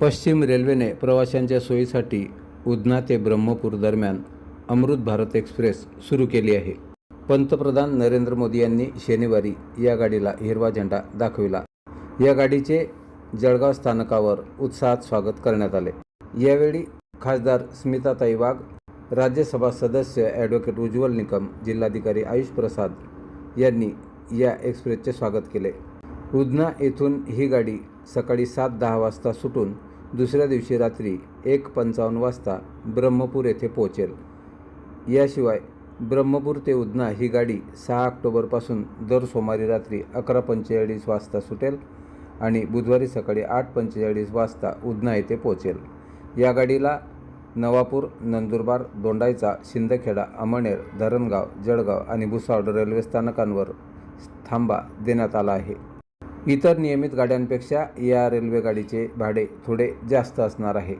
पश्चिम रेल्वेने प्रवाशांच्या सोयीसाठी उधना ते ब्रह्मपूर दरम्यान अमृत भारत एक्सप्रेस सुरू केली आहे. पंतप्रधान नरेंद्र मोदी यांनी शनिवारी या गाडीला हिरवा झेंडा दाखविला. या गाडीचे जळगाव स्थानकावर उत्साहात स्वागत करण्यात आले. यावेळी खासदार स्मिताताई वाघ राज्यसभा सदस्य ॲडव्होकेट उज्ज्वल निकम जिल्हाधिकारी आयुष प्रसाद यांनी या एक्सप्रेसचे स्वागत केले. उधना येथून ही गाडी सकाळी सात दहा वाजता सुटून दुसऱ्या दिवशी रात्री एक पंचावन्न वाजता ब्रह्मपूर येथे पोहोचेल. याशिवाय ब्रह्मपूर ते उधना ही गाडी सहा ऑक्टोबरपासून दर सोमवारी रात्री अकरा पंचेचाळीस वाजता सुटेल आणि बुधवारी सकाळी आठ पंचेचाळीस वाजता उधना येथे पोहोचेल. या गाडीला नवापूर नंदुरबार दोंडायचा शिंदखेडा अमळनेर धरणगाव जळगाव आणि भुसावळ रेल्वे स्थानकांवर थांबा देण्यात आला आहे. इतर नियमित गाड्यांपेक्षा या रेल्वेगाडीचे भाडे थोडे जास्त असणार आहे.